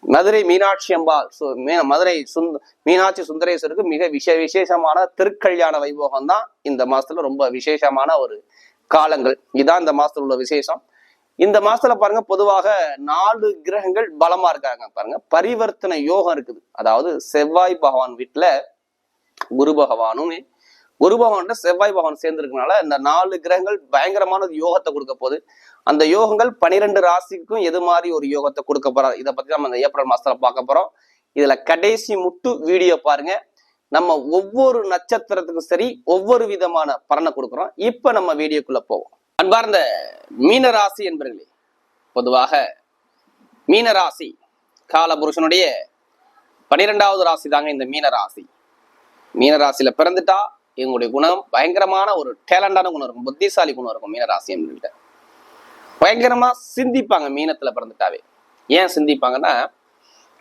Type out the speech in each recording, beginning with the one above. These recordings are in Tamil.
மதுரை மீனாட்சி அம்பாள் சு- மதுரை சுந்த மீனாட்சி சுந்தரேஸ்வருக்கு மிக விஷ விசேஷமான திருக்கல்யாண வைபோகம் தான் இந்த மாசத்துல ரொம்ப விசேஷமான ஒரு காலங்கள். இதான் இந்த மாசத்துல உள்ள விசேஷம். இந்த மாசத்துல பாருங்க பொதுவாக நாலு கிரகங்கள் பலமா இருக்காங்க பாருங்க. பரிவர்த்தனை யோகம் இருக்குது. அதாவது செவ்வாய் பகவான் வீட்டுல குரு பகவானும் குரு பகவான் செவ்வாய் பகவான் சேர்ந்திருக்கனால இந்த நாலு கிரகங்கள் பயங்கரமான ஒரு யோகத்தை கொடுக்க போகுது. அந்த யோகங்கள் பனிரெண்டு ராசிக்கும் எது மாதிரி ஒரு யோகத்தை கொடுக்க போறாரு? இதை பத்தி நம்ம இந்த ஏப்ரல் மாசத்துல பார்க்க போறோம். இதுல கடைசி முட்டு வீடியோ பாருங்க. நம்ம ஒவ்வொரு நட்சத்திரத்துக்கும் சரி ஒவ்வொரு விதமான பலனை கொடுக்குறோம். இப்ப நம்ம வீடியோக்குள்ள போவோம். அன்பார்ந்த மீன ராசி என்பர்களே பொதுவாக மீன ராசி காலபுருஷனுடைய பனிரெண்டாவது ராசி தாங்க இந்த மீன ராசி மீன ராசியில பிறந்துட்டா இவங்களுடைய குணம் பயங்கரமான ஒரு டேலண்டான குணம் இருக்கும் புத்திசாலி குணம் இருக்கும் மீன அப்படின்ட்டு பயங்கரமா சிந்திப்பாங்க மீனத்துல பிறந்துட்டாவே. ஏன் சிந்திப்பாங்கன்னா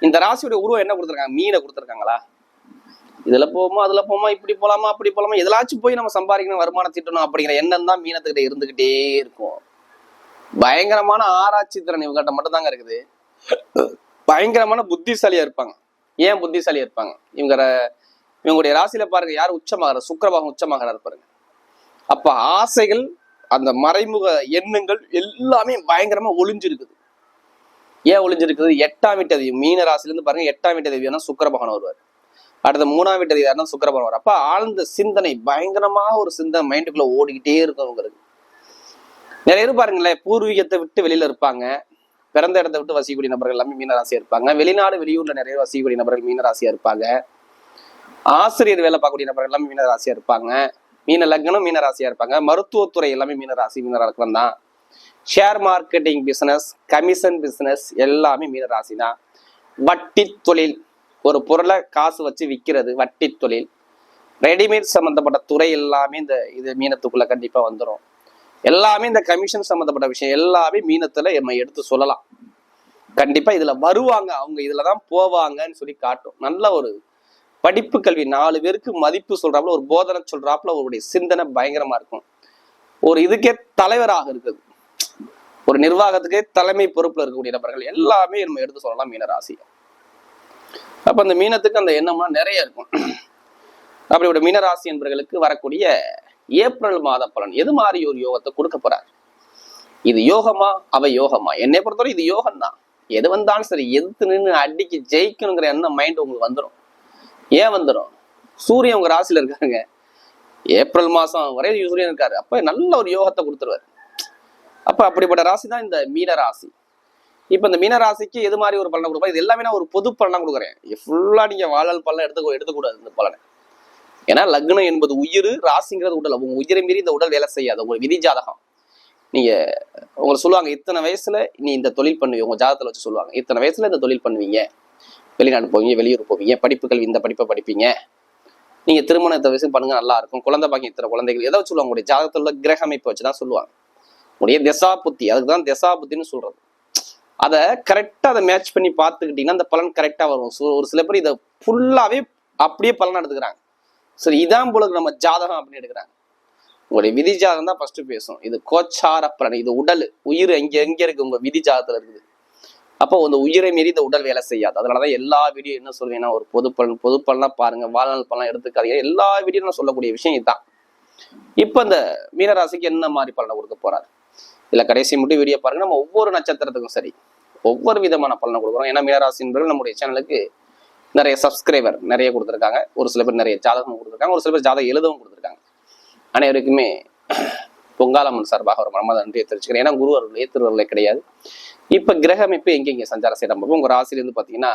இந்த ராசியுடைய உருவம் என்ன கொடுத்துருக்காங்க? மீனை கொடுத்துருக்காங்களா? இதுல போமா அதுல போமா இப்படி போலாமா அப்படி போலாமா எதுலாச்சும் போய் நம்ம சம்பாதிக்கணும் வருமானம் தீட்டணும் அப்படிங்கிற எண்ணம் தான் மீனத்துக்கிட்ட இருந்துகிட்டே இருக்கும். பயங்கரமான ஆராய்ச்சி திறன் இவங்ககிட்ட மட்டும்தாங்க இருக்குது. பயங்கரமான புத்திசாலியா இருப்பாங்க. ஏன் புத்திசாலியா இருப்பாங்க? இவங்க இவங்களுடைய ராசியில பாருங்க யார் உச்சமாகிறார்? சுக்கரபாகம் உச்சமாகிறார் பாருங்க. அப்ப ஆசைகள் அந்த மறைமுக எண்ணங்கள் எல்லாமே பயங்கரமா ஒளிஞ்சிருக்குது. ஏன் ஒளிஞ்சிருக்குது? எட்டாம் வீட்டு தேவி மீன ராசில இருந்து பாருங்க எட்டாம் வீட்டு தேவியான சுக்கிரபகவான் வருவார். அடுத்த மூணாம் வீட்டு தேவியான சுக்கிரபகவான் வருவார். அப்ப ஆழ்ந்த சிந்தனை பயங்கரமாக ஒரு சிந்தனை மைண்டுக்குள்ள ஓடிக்கிட்டே இருக்கும் அவங்களுக்கு நிறைய பேர் பாருங்களேன் பூர்வீகத்தை விட்டு வெளியில இருப்பாங்க. பிறந்த இடத்தை விட்டு வசிக்கக்கூடிய நபர்கள் எல்லாமே மீனராசியா இருப்பாங்க. வெளிநாடு வெளியூர்ல நிறைய வசிக்கக்கூடிய நபர்கள் மீனராசியா இருப்பாங்க. ஆசிரியர் வேலை பார்க்கக்கூடிய நபர்கள் எல்லாமே மீனராசியா இருப்பாங்க. மீன லக்னம் மீனராசியா இருப்பாங்க. மருத்துவத்துறை எல்லாமே மீனராசி லக்னம் தான். Share marketing business commission business எல்லாமே மீனராசி தான். வட்டி தொழில் ஒரு பொருளை காசு வச்சு விற்கிறது வட்டி தொழில். ரெடிமேட் சம்மந்தப்பட்ட துறை எல்லாமே இந்த இது மீனத்துக்குள்ள கண்டிப்பா வந்துடும் எல்லாமே இந்த கமிஷன் சம்மந்தப்பட்ட விஷயம் எல்லாமே மீனத்துல நம்ம எடுத்து சொல்லலாம். கண்டிப்பா இதுல வருவாங்க. அவங்க இதுலதான் போவாங்கன்னு சொல்லி காட்டும். நல்ல ஒரு படிப்பு கல்வி நாலு பேருக்கு மதிப்பு சொல்றாப்புல ஒரு போதனை சொல்றாப்புல அவருடைய சிந்தனை பயங்கரமா இருக்கும். ஒரு இதுக்கே தலைவராக இருக்குது ஒரு நிர்வாகத்துக்கே தலைமை பொறுப்புல இருக்கக்கூடிய நபர்கள் எல்லாமே நம்ம எடுத்து சொல்லலாம் மீனராசி அப்ப அந்த மீனத்துக்கு அந்த எண்ணம்லாம் நிறைய இருக்கும். அப்படிப்பட்ட மீனராசி என்பவர்களுக்கு வரக்கூடிய ஏப்ரல் மாத பலன் எது மாதிரி ஒரு யோகத்தை கொடுக்க போறார்? இது யோகமா அவ யோகமா என்னை பொறுத்தவரை இது யோகம் தான் எது வந்தாலும் சரி எதிர்த்து நின்று அடிக்கு ஜெயிக்கணுங்கிற எண்ணம் மைண்ட் உங்களுக்கு வந்துடும் ஏன் வந்துடும் சூரியன் உங்க ராசியில இருக்காங்க ஏப்ரல் மாசம் வரை சூரியன் இருக்காரு. அப்ப நல்ல ஒரு யோகத்தை கொடுத்துருவாரு. அப்ப அப்படிப்பட்ட ராசி தான் இந்த மீன ராசி. இப்ப இந்த மீன ராசிக்கு எது மாதிரி ஒரு பலனை கொடுப்பா? இது எல்லாமே நான் ஒரு பொது பலனா கொடுக்குறேன். ஃபுல்லா நீங்க வாழல் பலனை எடுத்து எடுத்துக்கூடாது இந்த பலனை. ஏன்னா லக்னம் என்பது உயிர் ராசிங்கிறது உடல். உங்க உயிரை மீறி இந்த உடல் வேலை செய்யாது. உங்க விதி ஜாதகம். நீங்க உங்களை சொல்லுவாங்க இத்தனை வயசுல நீ இந்த தொழில் பண்ணுவீங்க உங்க ஜாதகத்துல வச்சு சொல்லுவாங்க இத்தனை வயசுல இந்த தொழில் பண்ணுவீங்க? வெளிநாடு போவீங்க வெளியூர் போவீங்க படிப்புகள் இந்த படிப்பை படிப்பீங்க. நீங்க திருமணத்தை விஷயம் பண்ணுங்க நல்லா இருக்கும். குழந்தை பாக்கியம் இத்தனை குழந்தைகள் எதை சொல்லுவாங்க உங்களுடைய ஜாதகத்துல உள்ள கிரக அமைப்பு வச்சு தான் சொல்லுவாங்க. உடைய திசா புத்தி அதுக்கு தான் திசா புத்தின்னு சொல்றது. அதை கரெக்டா அதை மேட்ச் பண்ணி பார்த்துக்கிட்டிங்கன்னா அந்த பலன் கரெக்டா வரும். ஒரு சில பேர் இதை ஃபுல்லாவே அப்படியே பலன் எடுத்துக்கிறாங்க. சரி இதான் போல நம்ம ஜாதகம் அப்படின்னு எடுக்கிறாங்க. உங்களுடைய விதி ஜாதகம் தான் ஃபர்ஸ்ட் பேசும். இது கோச்சார பலன் இது உடல் உயிர் எங்க எங்க இருக்கு உங்க விதி ஜாதகத்துல இருக்குது. அப்போ அந்த உயிரை மீறி இந்த உடல் வேலை செய்யாது. அதனாலதான் எல்லா வீடியோ என்ன சொல்லுவேன்னா ஒரு பொது பலன் பொது பாருங்க வாழ்நாள் பலன் எடுத்துக்காதீங்க. எல்லா வீடியோ நான் சொல்லக்கூடிய விஷயம் இதுதான். இப்போ இந்த மீனராசிக்கு என்ன மாதிரி பலனை கொடுக்க போறாரு? இல்லை கடைசி மட்டும் வீடியோ பாருங்க நம்ம ஒவ்வொரு நட்சத்திரத்துக்கும் சரி ஒவ்வொரு விதமான பலனை கொடுக்குறோம். ஏன்னா மீனராசி நம்முடைய சேனலுக்கு நிறைய சப்ஸ்கிரைபர் நிறைய கொடுத்துருக்காங்க. ஒரு சில பேர் நிறைய ஜாதகம் கொடுத்துருக்காங்க. ஒரு சில பேர் ஜாதகம் எழுதவும் கொடுத்துருக்காங்க. அனைவருக்குமே பொங்காலம்மன் சார்பாக ஒரு மனமத நன்றியை தெரிவிச்சுக்கிறேன். ஏன்னா குரு அருள் கிடையாது. இப்ப கிரக அமைப்பு எங்கெங்க சஞ்சார செய்யலாம் பார்ப்போம் உங்க ராசியிலிருந்து பாத்தீங்கன்னா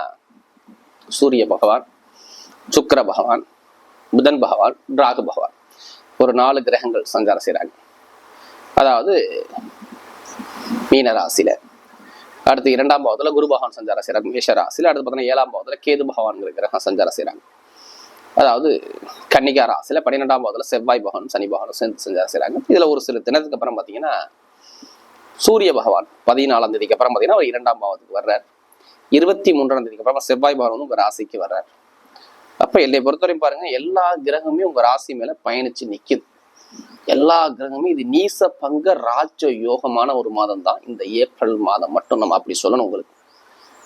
சூரிய பகவான் சுக்கிர பகவான் புதன் பகவான் ராகு பகவான். ஒரு நாலு கிரகங்கள் சஞ்சாரம் செய்கிறாங்க அதாவது மீன ராசியில. அடுத்து இரண்டாம் பாவத்துல குரு பகவான் சஞ்சாரம் செய்கிறாங்க மேஷ ராசியில அடுத்து பார்த்தீங்கன்னா ஏழாம் பாவத்துல கேது பகவான்கிற கிரகம் சஞ்சாரம் செய்றாங்க. அதாவது கன்னிகா ராசியில் பன்னிரெண்டாம் பாவத்துல செவ்வாய் பகவான் சனி பகவானும் சேர்ந்து செஞ்சா செய்கிறாங்க இதில் ஒரு சில தினத்துக்கு அப்புறம் பார்த்தீங்கன்னா சூரிய பகவான் பதினாலாம் தேதிக்கு அப்புறம் பார்த்தீங்கன்னா அவர் இரண்டாம் பாவத்துக்கு வர்றார். இருபத்தி மூன்றாம் தேதிக்கு அப்புறம் செவ்வாய் பகவான் உங்கள் ராசிக்கு வர்றார். அப்போ என்னை பொறுத்தவரையும் பாருங்க எல்லா கிரகமுமே உங்கள் ராசி மேலே பயணிச்சு நிற்கிது எல்லா கிரகமும் இது நீச பங்க ராஜ யோகமான ஒரு மாதம் தான் இந்த ஏப்ரல் மாதம் மட்டும் நம்ம அப்படி சொல்லணும் உங்களுக்கு.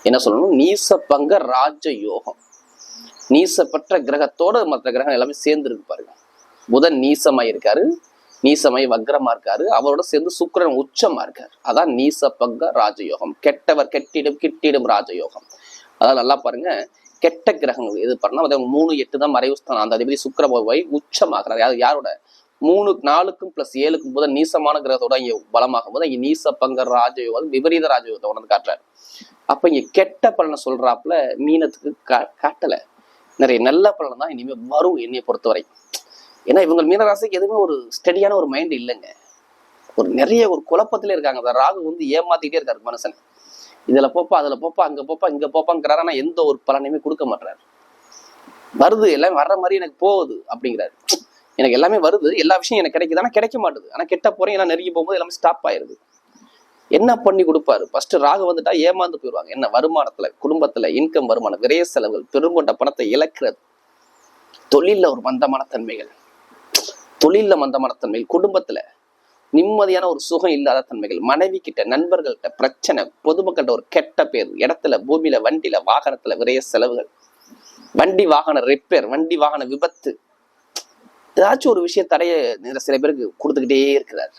என்ன சொல்லணும்? நீச பங்க ராஜ யோகம். நீசப்பற்ற கிரகத்தோட மற்ற கிரகம் எல்லாமே சேர்ந்து இருக்கு பாருங்க. புதன் நீசமாய் இருக்காரு. நீசமாய் வக்ரமா இருக்காரு. அவரோட சேர்ந்து சுக்கிரன் உச்சமா இருக்காரு. அதான் நீச பங்க ராஜயோகம். கெட்டவர் கெட்டிடும் கிட்டிடும் ராஜயோகம். அதான் நல்லா பாருங்க. கெட்ட கிரகங்கள் எது பண்ணா மூணு எட்டு தான் மறைவு ஸ்தானம். அந்த அதிபதி சுக்கர போய் உச்சமாகிறார் யார் யாரோட? மூணு நாலுக்கும் பிளஸ் ஏழுக்கும் போது நீசமான கிரகத்தோட இங்க பலமாகும். போது இங்க நீச ராஜயோகம் விபரீத ராஜயோகத்தை உணர்ந்து காட்டுறாரு. அப்ப இங்க கெட்ட பலனை சொல்றாப்புல மீனத்துக்கு கா காட்டல. நிறைய நல்ல பலன் தான் இனிமேல் வரும் என்னைய பொறுத்தவரை. ஏன்னா இவங்க மீனராசிக்கு எதுவுமே ஒரு ஸ்டடியான ஒரு மைண்ட் இல்லைங்க. ஒரு நிறைய ஒரு குழப்பத்திலே இருக்காங்க. அந்த ராகு வந்து ஏமாத்திட்டே இருக்காரு மனுஷன். இதுல போப்பா அதுல போப்பா அங்க போப்பா இங்க போப்பாங்கிறாரு. ஆனால் எந்த ஒரு பலனையுமே கொடுக்க மாட்டாரு வருது எல்லாமே வர்ற மாதிரி எனக்கு போகுது அப்படிங்கிறாரு. எனக்கு எல்லாமே வருது. எல்லா விஷயம் எனக்கு கிடைக்குது. ஆனா கிடைக்க மாட்டுது. ஆனா கெட்ட போறேன் ஏன்னா நெருங்கி போகும்போது எல்லாமே ஸ்டாப் ஆயிருது. என்ன பண்ணி கொடுப்பாரு? ஃபர்ஸ்ட் ராகு வந்துட்டா ஏமாந்து போயிடுவாங்க. என்ன? வருமானத்துல குடும்பத்துல இன்கம் வருமானம் விரைய செலவுகள் பெருங்கொண்ட பணத்தை இழக்கிறது. தொழில ஒரு மந்தமான தன்மைகள். தொழில்ல மந்தமான தன்மைகள். குடும்பத்துல நிம்மதியான ஒரு சுகம் இல்லாத தன்மைகள். மனைவி கிட்ட நண்பர்கள்ட்ட பிரச்சனை பொதுமக்கள்கிட்ட ஒரு கெட்ட பேர் இடத்துல பூமியில வண்டியில வாகனத்துல விரைய செலவுகள். வண்டி வாகன ரிப்பேர் வண்டி வாகன விபத்து. ஏதாச்சும் ஒரு விஷயம் தடைய சில பேருக்கு கொடுத்துக்கிட்டே இருக்கிறார்.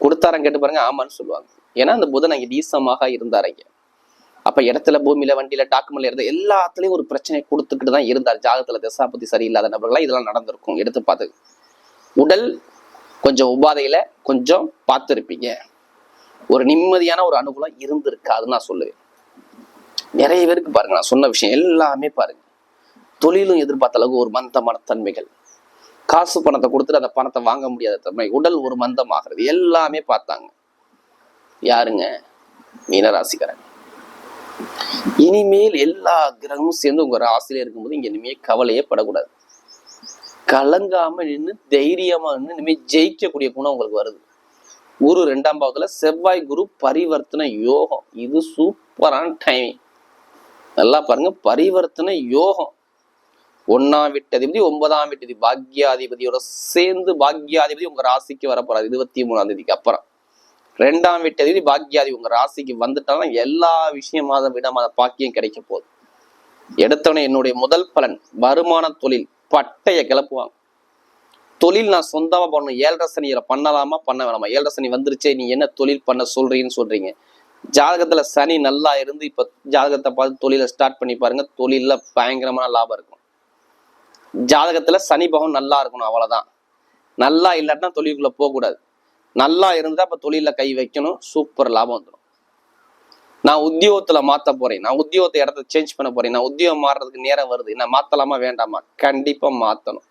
கொடுத்தாரன் கேட்டு பாருங்க ஆமான்னு சொல்லுவாங்க. ஏன்னா அந்த புதன் அங்கே நீசமாக இருந்தார் அங்கே அப்ப இடத்துல பூமியில வண்டியில டாக்குமெண்ட்ல இருந்த எல்லாத்துலயும் ஒரு பிரச்சனையை கொடுத்துக்கிட்டு தான் இருந்தார். ஜாதகத்துல தசாபதி சரியில்லாத நபர்கள்லாம் இதெல்லாம் நடந்திருக்கும். எடுத்து பார்த்து. உடல் கொஞ்சம் உபாதையில கொஞ்சம் பார்த்துருப்பீங்க. ஒரு நிம்மதியான ஒரு அனுகூலம் இருந்திருக்காதுன்னு நான் சொல்லுவேன். நிறைய பேருக்கு பாருங்க நான் சொன்ன விஷயம் எல்லாமே பாருங்க. தொழிலும் எதிர்பார்த்த அளவுக்கு ஒரு மந்தமான தன்மைகள். காசு பணத்தை கொடுத்துட்டு அந்த பணத்தை வாங்க முடியாத தன்மை உடல் ஒரு மந்தமாகிறது எல்லாமே பார்த்தாங்க. யாருங்க? மீனராசிக்காரங்க. இனிமேல் எல்லா கிரகமும் சேர்ந்து உங்க ராசியில இருக்கும்போது இங்க இனிமே கவலையே படக்கூடாது. கலங்காம நின்று தைரியமா நின்று இனிமே ஜெயிக்கக்கூடிய குணம் உங்களுக்கு வருது. குரு ரெண்டாம் பாவத்துல செவ்வாய் குரு பரிவர்த்தனை யோகம். இது சூப்பரான டைமிங் நல்லா பாருங்க பரிவர்த்தனை யோகம். ஒன்னாம் வீட்டதிபதி ஒன்பதாம் வீட்டதி பாக்யாதிபதியோட சேர்ந்து பாக்யாதிபதி உங்க ராசிக்கு வரப்போறாது இருபத்தி மூணாம் தேதிக்கு அப்புறம். ரெண்டாம் வீட்டதிபதி பாக்கியாதி உங்க ராசிக்கு வந்துட்டாலும் எல்லா விஷயமாத விடமாத பாக்கியம் கிடைக்க போகுது. எடுத்தவனே என்னுடைய முதல் பலன் வருமான தொழில் பட்டையை கிளப்புவாங்க. தொழில் நான் சொந்தமா பண்ணணும். ஏழரை சனியில பண்ணலாமா? பண்ண வேணாமா? ஏழரை சனி வந்துருச்சே நீ என்ன தொழில் பண்ண சொல்றீங்கன்னு சொல்றீங்க. ஜாதகத்துல சனி நல்லா இருந்து இப்ப ஜாதகத்தை பார்த்து தொழிலை ஸ்டார்ட் பண்ணி பாருங்க. தொழில பயங்கரமான லாபம் இருக்கும். ஜாதகத்துல சனி பகவான் நல்லா இருக்கணும் அவ்வளவுதான். நல்லா இல்லாட்டினா தொழிலுக்குள்ள போகக்கூடாது. நல்லா இருந்தா அப்ப தொழில கை வைக்கணும். சூப்பர் லாபம் வந்துடும் நான் உத்தியோகத்துல மாத்த போறேன். நான் உத்தியோகத்தை இடத்த சேஞ்ச் பண்ண போறேன். நான் உத்தியோகம் மாறுறதுக்கு நேரம் வருது. நான் மாத்தலாமா வேண்டாமா? கண்டிப்பா மாத்தணும்.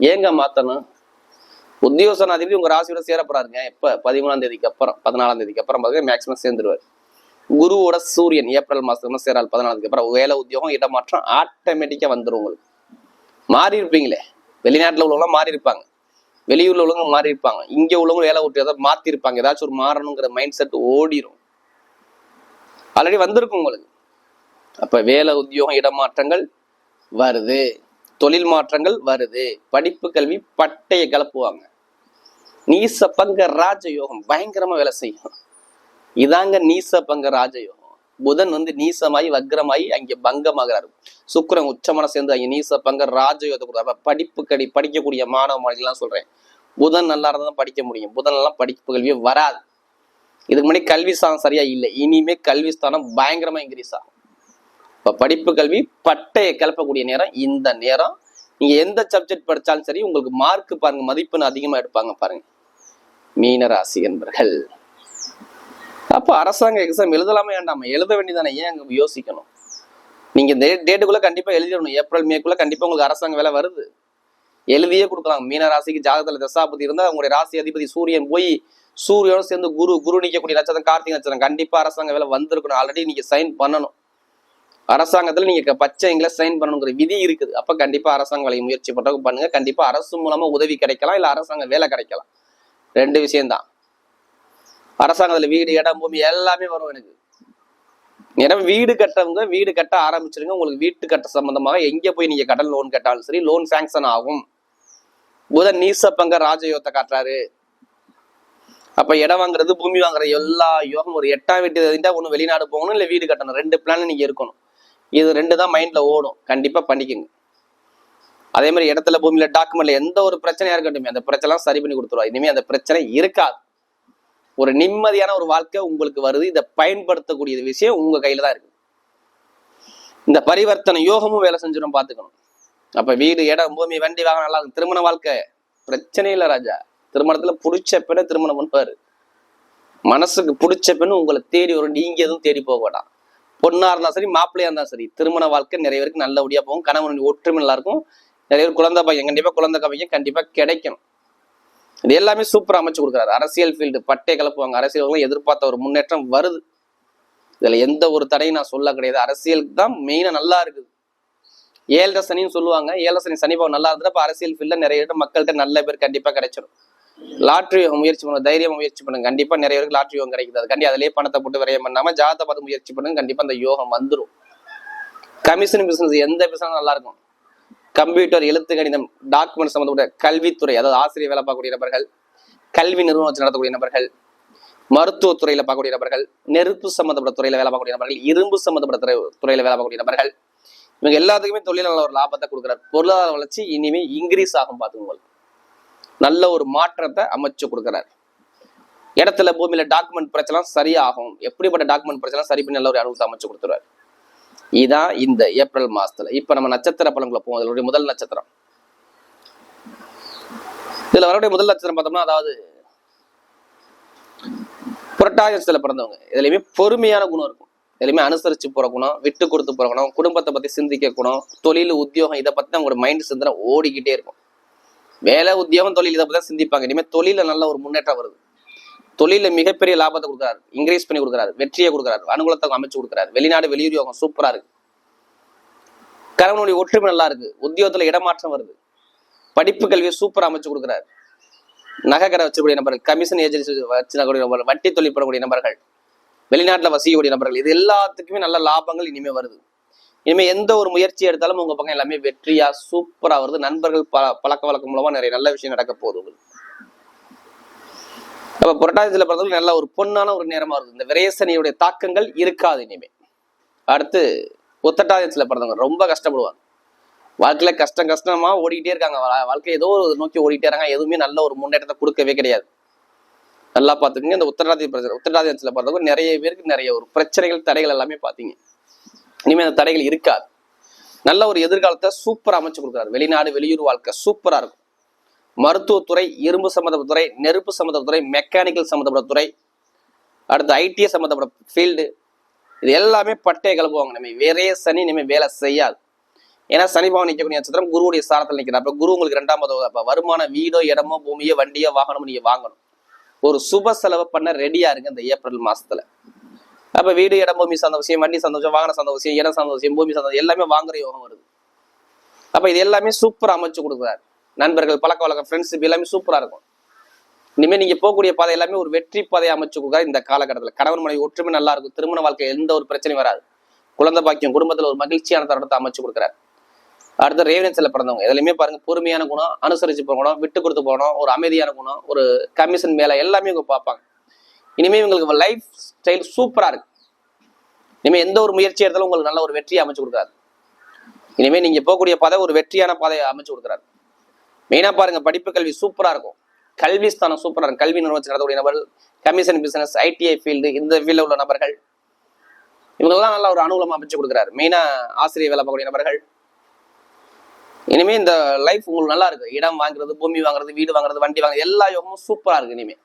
ஏங்க மாத்தணும்? உத்தியோகஸ்தனாதிபதி உங்க ராசியோட சேர போறாருங்க. எப்ப? பதிமூணாம் தேதிக்கு அப்புறம் பதினாலாம் தேதிக்கு அப்புறம் பாத்தீங்கன்னா மேக்சிமம் சேர்ந்துருவார். குருவோட சூரியன் ஏப்ரல் மாசத்துல சேரால் பதினாலுக்கு அப்புறம். வேலை உத்தியோகம் இடமாற்றம் ஆட்டோமேட்டிக்கா வந்துடும் உங்களுக்கு. மாறி இருப்பீங்களே வெளிநாட்டுல உள்ளவங்க மாறி இருப்பாங்க வெளியூர்ல உள்ளவங்க மாறி இருப்பாங்க. இங்க உள்ளவங்க வேலை விட்டு ஏதாவது மாத்தி இருப்பாங்க. ஏதாச்சும் ஒரு மாறணுங்கிற மைண்ட் செட் ஓடிரும். ஆல்ரெடி வந்திருக்கும் உங்களுக்கு. அப்ப வேலை உத்தியோகம் இடமாற்றங்கள் வருது. தொழில் மாற்றங்கள் வருது. படிப்பு கல்வி பட்டையை கலப்புவாங்க. நீச பங்க ராஜயோகம் பயங்கரமா வேலை செய்யும். இதாங்க நீச பங்க ராஜயோகம். புதன் வந்து நீசமாயி வக்ரமாயி அங்கே பங்கமாகிறாரு. சுக்கரன் உச்சமான சேர்ந்து அங்கே நீச பங்க ராஜயோகத்தை கொடுத்தாரு. படிப்பு கடி படிக்கக்கூடிய மாணவ மாணவிகள்லாம் சொல்றேன். புதன் நல்லா இருந்தால் தான் படிக்க முடியும். புதன் எல்லாம் படிப்பு கல்வியே வராது. இதுக்கு முன்னாடி கல்வி ஸ்தானம் சரியா இல்லை. இனிமே கல்வி ஸ்தானம் பயங்கரமா இன்க்ரீஸ் ஆகும். இப்ப படிப்பு கல்வி பட்டையை கிளப்பக்கூடிய நேரம் இந்த நேரம். நீங்க எந்த சப்ஜெக்ட் படித்தாலும் சரி உங்களுக்கு மார்க் பாருங்க. மதிப்பெண் அதிகமா எடுப்பாங்க பாருங்க. மீனராசி என்பர்கள். அப்போ அரசாங்க எக்ஸாம் எழுதலாமே வேண்டாமா எழுத வேண்டியதானே? ஏன் அங்கே யோசிக்கணும்? நீங்கள் இந்த டேட்டுக்குள்ளே கண்டிப்பாக எழுதிடணும். ஏப்ரல் மேக்குள்ளே கண்டிப்பாக உங்களுக்கு அரசாங்க வேலை வருது. எழுதியே கொடுக்கலாம். மீன ராசிக்கு ஜாதகத்தில் தசாபதி இருந்தால் உங்களுடைய ராசி அதிபதி சூரியன் போய் சூரியனோட சேர்ந்து குரு குரு நிற்கக்கூடிய நட்சத்திரம் கார்த்திகை நட்சத்திரம் கண்டிப்பாக அரசாங்க வேலை வந்திருக்கணும். ஆல்ரெடி நீங்கள் சைன் பண்ணணும். அரசாங்கத்தில் நீங்கள் பச்சை எங்களை சைன் பண்ணணுங்கிற விதி இருக்குது. அப்போ கண்டிப்பாக அரசாங்க வேலையை முயற்சி பண்றவங்க பண்ணுங்கள் கண்டிப்பாக அரசு மூலமாக உதவி கிடைக்கலாம் இல்லை அரசாங்க வேலை கிடைக்கலாம். ரெண்டு விஷயம்தான். அரசாங்கத்துல வீடு இடம் பூமி எல்லாமே வரும் எனக்கு. ஏன்னா வீடு கட்டவங்க வீடு கட்ட ஆரம்பிச்சிருங்க. உங்களுக்கு வீட்டு கட்ட சம்பந்தமாக எங்க போய் நீங்க கடன் லோன் கட்டாலும் சரி லோன் சாங்ஷன் ஆகும். புதன் நீசப்பங்க ராஜயோகத்தை காட்டுறாரு. அப்ப இடம் வாங்குறது பூமி வாங்குற எல்லா யோகம் ஒரு எட்டாம் வீட்டு இருந்தா ஒண்ணு வெளிநாடு போகணும் இல்ல வீடு கட்டணும். ரெண்டு பிளான் நீங்க இருக்கணும். இது ரெண்டு தான் மைண்ட்ல ஓடும். கண்டிப்பா பண்ணிக்கோங்க. அதே மாதிரி இடத்துல பூமியில டாக்குமெண்ட்ல எந்த ஒரு பிரச்சனையா இருக்கட்டும் அந்த பிரச்சனை சரி பண்ணி கொடுத்துருவா. இனிமே அந்த பிரச்சனை இருக்காது. ஒரு நிம்மதியான ஒரு வாழ்க்கை உங்களுக்கு வருது. இதை பயன்படுத்தக்கூடிய விஷயம் உங்க கையில தான் இருக்கு. இந்த பரிவர்த்தனை யோகமும் வேலை செஞ்சிடும் பாத்துக்கணும் அப்ப வீடு இடம் பூமி வண்டி வாங்க நல்லா இருக்கும் திருமண வாழ்க்கை. பிரச்சனை இல்லை ராஜா. திருமணத்துல பிடிச்ச பெண்ணை திருமணம் பண்ணுவாரு. மனசுக்கு பிடிச்ச பெண்ணு உங்களை தேடி வரும். நீங்க எதுவும் தேடி போக வேண்டாம். பொண்ணா இருந்தா சரி மாப்பிள்ளையா இருந்தா சரி. திருமண வாழ்க்கை நிறைய பேருக்கு நல்லபடியா போகும். கணவன் ஒற்றுமை நல்லா இருக்கும் நிறைய பேர் குழந்தை பையன் கண்டிப்பா குழந்தை பையன் கண்டிப்பா கிடைக்கும் இது எல்லாமே சூப்பராக அமைச்சு கொடுக்குறாரு. அரசியல் ஃபீல்டு பட்டை கலப்புவாங்க. அரசியல் எதிர்பார்த்த ஒரு முன்னேற்றம் வருது. இதுல எந்த ஒரு தடையும் நான் சொல்ல கிடையாது. அரசியலுக்கு தான் மெயினா நல்லா இருக்குது. ஏழரை சனின்னு சொல்லுவாங்க. ஏழரை சனி சனி நல்லா இருந்தது அப்போ அரசியல் ஃபீல்டில் நிறைய இடம் மக்கள்கிட்ட நல்ல பேர் கண்டிப்பா கிடைச்சிடும் லாட்ரி முயற்சி பண்ணுங்க தைரியம் முயற்சி பண்ணுங்க. கண்டிப்பா நிறைய பேருக்கு லாட்ரி யோகம் கிடைக்குது. அது கண்டி அதிலேயே பணத்தை போட்டு விரயம் பண்ணாம ஜாதகத்தை பார்த்து முயற்சி பண்ணுங்க. கண்டிப்பா அந்த யோகம் வந்துடும் கமிஷன் பிசினஸ் எந்த பிசினஸ் நல்லா இருக்கும். கம்ப்யூட்டர் எழுத்து கணிதம் டாக்குமெண்ட் சம்மந்தப்பட்ட கல்வித்துறை அதாவது ஆசிரியர் வேலை பார்க்கக்கூடிய நபர்கள் கல்வி நிறுவனம் நடத்தக்கூடிய நபர்கள் மருத்துவத்துறையில் பார்க்கக்கூடிய நபர்கள் நெருப்பு சம்மந்தப்பட்ட துறையில் வேலை பார்க்கக்கூடிய நபர்கள் இரும்பு சம்மந்தப்பட்ட துறை துறையில் வேலை பார்க்கக்கூடிய நபர்கள் இவங்க எல்லாத்துக்குமே தொழில் ஒரு லாபத்தை கொடுக்குறாரு. பொருளாதார வளர்ச்சி இனிமே இன்க்ரீஸ் ஆகும் பார்த்துக்கோங்க நல்ல ஒரு மாற்றத்தை அமைச்சு கொடுக்குறாரு. இடத்துல பூமியில டாக்குமெண்ட் பிரச்சனை சரியாகும். எப்படிப்பட்ட டாக்குமெண்ட் பிரச்சனை சரி பண்ணி நல்ல ஒரு அனுபவத்தை அமைச்சு கொடுத்துருவாரு. இதான் இந்த ஏப்ரல் மாசத்துல. இப்ப நம்ம நட்சத்திர பலன்களை போவோம். அதனுடைய முதல் நட்சத்திரம். இதுல வரக்கூடிய முதல் நட்சத்திரம் பார்த்தோம்னா அதாவது புரட்டாயத்துல பிறந்தவங்க. இதுலயுமே பொறுமையான குணம் இருக்கும். எதுலையுமே அனுசரிச்சு போகிற குணம் விட்டு கொடுத்து போகிற குணம் குடும்பத்தை பத்தி சிந்திக்க குணம் தொழில் உத்தியோகம் இதை பத்தி அவங்களோட மைண்ட் சிந்தனை ஓடிக்கிட்டே இருக்கும். வேலை உத்தியோகம் தொழில் இதை பத்தி தான் சிந்திப்பாங்க. இனிமேல் தொழில நல்ல ஒரு முன்னேற்றம் வருது. தொழில மிகப்பெரிய லாபத்தை கொடுக்குறாரு. இன்க்ரீஸ் பண்ணி கொடுக்குறாரு. வெற்றியை கொடுக்குறாரு. அனுகூலத்தை அமைச்சு கொடுக்குறாரு. வெளிநாடு வெளியுத்தியோகம் சூப்பரா இருக்கு. கணவனுடைய ஒற்றுமை நல்லா இருக்கு. உத்தியோகத்துல இடமாற்றம் வருது. படிப்பு கல்வியை சூப்பரா அமைச்சு கொடுக்குறாரு. நகைக்கடை வச்சிருக்கூடிய நபர்கள் கமிஷன் ஏஜென்சி வச்சிருக்கக்கூடிய நபர்கள் வட்டி தொழில் பண்ணக்கூடிய நபர்கள் வெளிநாட்டுல வசிக்கக்கூடிய நபர்கள் இது எல்லாத்துக்குமே நல்ல லாபங்கள் இனிமே வருது. இனிமே எந்த ஒரு முயற்சி எடுத்தாலும் உங்க பக்கம் எல்லாமே வெற்றியா சூப்பரா வருது. நண்பர்கள் ப பழக்க வழக்கம் மூலமா நிறைய நல்ல விஷயம் நடக்க போகுது உங்களுக்கு. அப்போ புரட்டாதித்துல பிறந்தவங்க நல்ல ஒரு பொன்னான ஒரு நேரமாக இருக்குது இந்த விரேசனையுடைய தாக்கங்கள் இருக்காது இனிமே. அடுத்து உத்தட்டாதியத்தில் பிறந்தவங்க ரொம்ப கஷ்டப்படுவாங்க. வாழ்க்கையில் கஷ்டம் கஷ்டமா ஓடிக்கிட்டே இருக்காங்க. வா- வாழ்க்கை ஏதோ ஒரு நோக்கி ஓடிக்கிட்டே இருக்காங்க. எதுவுமே நல்ல ஒரு முன்னேற்றத்தை கொடுக்கவே கிடையாது. நல்லா பார்த்துக்கங்க. இந்த உத்தராதி பிரச்சனை உத்தரராதியத்தில் பார்த்தவங்க நிறைய பேருக்கு நிறைய ஒரு பிரச்சனைகள் தடைகள் எல்லாமே பார்த்தீங்க. இனிமே அந்த தடைகள் இருக்காது. நல்ல ஒரு எதிர்காலத்தை சூப்பராக அமைச்சு கொடுக்குறாரு. வெளிநாடு வெளியூர் வாழ்க்கை சூப்பராக இருக்கும். மருத்துவத்துறை இரும்பு சம்மந்தப்பட்ட துறை நெருப்பு சம்மந்தப்பட்ட துறை மெக்கானிக்கல் சம்மந்தப்பட்ட துறை அடுத்து ஐடிஐ சம்மந்தப்பட்ட ஃபீல்டு இது எல்லாமே பட்டையை கிளம்புவாங்க நம்ம வேறே சனி இனிமேல் வேலை செய்யாது. ஏன்னா சனி பவன் நிற்கக்கூடிய நட்சத்திரம் குருவுடைய சாரத்தில் நிற்கிறார் அப்போ குரு உங்களுக்கு ரெண்டாம் அப்போ வருமான வீடோ இடமோ பூமியோ வண்டியோ வாகனமோ நீங்கள் வாங்கணும். ஒரு சுப செலவு பண்ண ரெடியாக இருங்க இந்த ஏப்ரல் மாசத்துல. அப்போ வீடு இடம் பூமி சந்தோஷம் வண்டி சந்தோஷம் வாகன சந்தோஷம் இடம் சந்தோஷம் பூமி சந்தோஷம் எல்லாமே வாங்குற யோகம் வருது. அப்போ இது எல்லாமே சூப்பரா அமைச்சு கொடுக்குறாரு. நண்பர்கள் பழக்க வழக்கம் ஃப்ரெண்ட்ஷிப் எல்லாமே சூப்பராக இருக்கும். இனிமேல் நீங்கள் போகக்கூடிய பாதை எல்லாமே ஒரு வெற்றி பாதையை அமைச்சு கொடுக்குறாரு இந்த காலகட்டத்தில். கணவன் மனைவி ஒற்றுமை நல்லா இருக்கும். திருமண வாழ்க்கை எந்த ஒரு பிரச்சனையும் வராது. குழந்தை பாக்கியம் குடும்பத்தில் ஒரு மகிழ்ச்சியான தருணத்தை அமைச்சு கொடுக்குறாரு. அடுத்து ரேவனன்ஸ்ல பிறந்தவங்க. எதுலையுமே பாருங்க பொறுமையான குணம் அனுசரிச்சு போகணும் விட்டு கொடுத்து போகணும் ஒரு அமைதியான குணம் ஒரு கமிஷன் மேலே எல்லாமே இவங்க பார்ப்பாங்க. இனிமே இவங்களுக்கு லைஃப் ஸ்டைல் சூப்பராக இருக்கு. இனிமேல் எந்த ஒரு முயற்சி எடுத்தாலும் உங்களுக்கு நல்ல ஒரு வெற்றியை அமைச்சு கொடுக்குறாரு இனிமேல் நீங்கள் போகக்கூடிய பாதை ஒரு வெற்றியான பாதையை அமைச்சு கொடுக்குறாரு. மெயினாக பாருங்க படிப்பு கல்வி சூப்பராக இருக்கும். கல்வி ஸ்தானம் சூப்பராக இருக்கும். கல்வி நிறுவனத்தில் நடத்தக்கூடிய நபர்கள் கமிஷன் பிசினஸ் ஐடிஐ ஃபீல்டு இந்த ஃபீல்டில் உள்ள நபர்கள் இவங்கெல்லாம் நல்ல ஒரு அனுகூலமாக அமைச்சு கொடுக்குறாரு. மெயினாக ஆசிரியர் வேலை பார்க்கக்கூடிய நபர்கள். இனிமே இந்த லைஃப் உங்களுக்கு நல்லா இருக்கு. இடம் வாங்குறது பூமி வாங்குறது வீடு வாங்குறது வண்டி வாங்குறது எல்லா யோகமும் சூப்பரா இருக்கு இனிமே.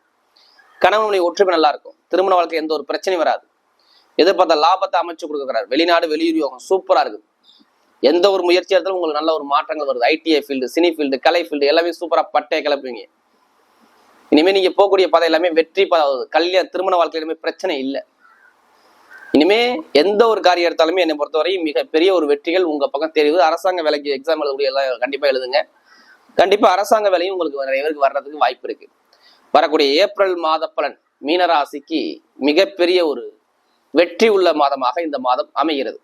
கணவனுடைய ஒற்றுமை நல்லா இருக்கும். திருமண வாழ்க்கை எந்த ஒரு பிரச்சனையும் வராது. எதிர்பார்த்த லாபத்தை அமைச்சு கொடுக்குறாரு. வெளிநாடு வெளியூர் யோகம் சூப்பராக இருக்கு. எந்த ஒரு முயற்சி எடுத்தாலும் உங்களுக்கு நல்ல ஒரு மாற்றங்கள் வருது. ஐடிஐ ஃபீல்டு சினி ஃபீல்டு கலை ஃபீல்டு எல்லாமே சூப்பராக பட்டையை கிளப்புவீங்க. இனிமேல் நீங்கள் போகக்கூடிய பாதை எல்லாமே வெற்றி பாதை. கல்யாண திருமண வாழ்க்கையிலுமே பிரச்சனை இல்லை. இனிமே எந்த ஒரு காரியம் எடுத்தாலுமே என்னை பொறுத்தவரை மிகப்பெரிய ஒரு வெற்றிகள் உங்கள் பக்கம் தெரியுது. அரசாங்க வேலைக்கு எக்ஸாம் எழுதக்கூடிய எல்லாம் கண்டிப்பாக எழுதுங்க. கண்டிப்பாக அரசாங்க வேலையும் உங்களுக்கு நிறைய பேருக்கு வர்றதுக்கு வாய்ப்பு இருக்குது வரக்கூடிய ஏப்ரல் மாத பலன் மீனராசிக்கு மிகப்பெரிய ஒரு வெற்றி உள்ள மாதமாக இந்த மாதம் அமைகிறது.